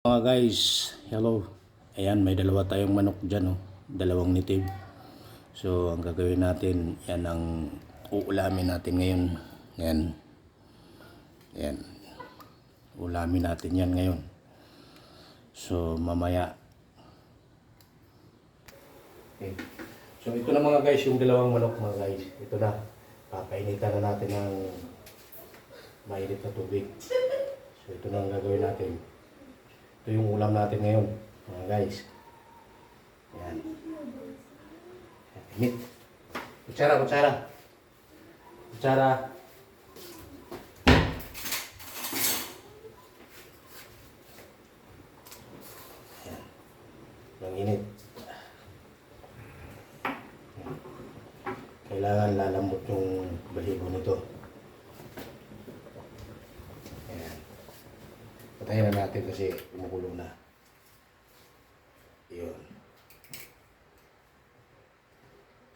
Mga guys, hello. Ayan, may dalawa tayong manok dyan, oh. Dalawang nitib. So, ang gagawin natin, yan ang uulamin natin ngayon. Yan. Yan. Ulamin natin yan ngayon. So, mamaya. Okay. So, ito na mga guys, yung dalawang manok mga guys. Ito na. Papainitan na natin ng mainit na tubig. So, ito na ang gagawin natin. Ito yung ulam natin ngayon, mga guys. Yan. Init. Kutsara, kutsara. Kutsara. Yan. Ang init. Kailangan lalambot yung balibo nito. Patayin na natin kasi kumukulo na. Yun.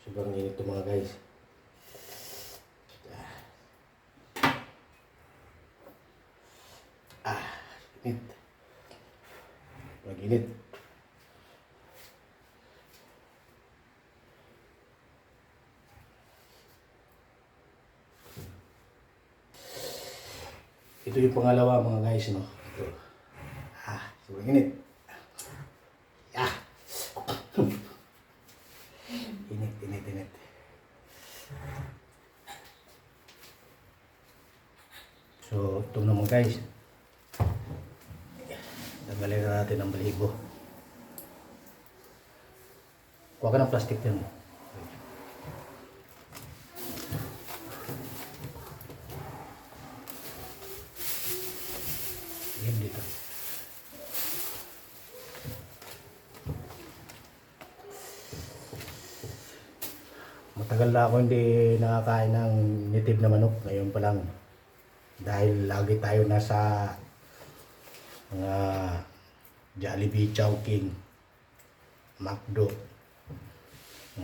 Sobrang init to mga guys. Ah, init. Mag-init. Ito yung pangalawa mga guys, no? Ah, sobrang init. Ah. init, init, init. So, ito naman guys. Tanggalin na natin ang balibo. Kuha ka ng plastic. Yan Matagal na ako hindi nakakain ng native na manok. Ngayon pa lang. Dahil lagi tayo nasa mga Jollibee, Chowking, McDo.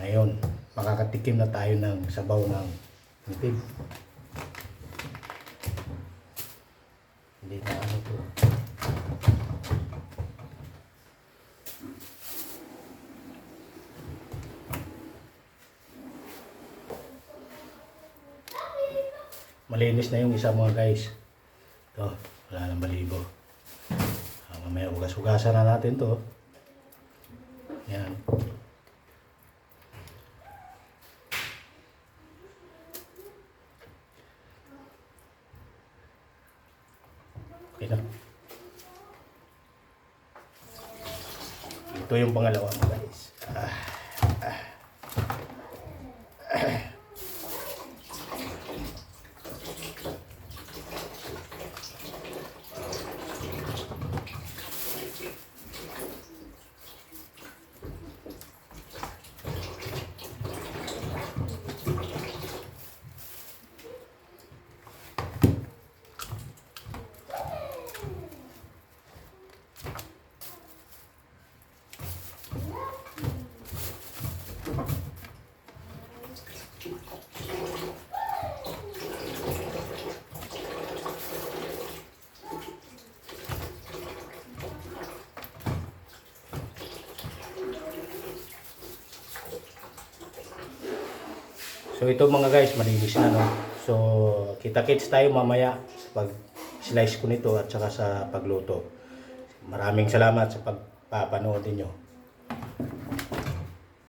Ngayon, makakatikim na tayo ng sabaw ng native. Hindi na ano to. Malinis na yung isa mga guys. Ito, wala nang balibo. Ah, mamaya ugas-ugasan na natin to. Yan. Okay na. Ito yung pangalawa mga guys. Ah, ah. So ito mga guys, malinis na no. So kita-kits tayo mamaya sa pag slice ko nito at saka sa pagluto. Maraming salamat sa pagpapanood niyo.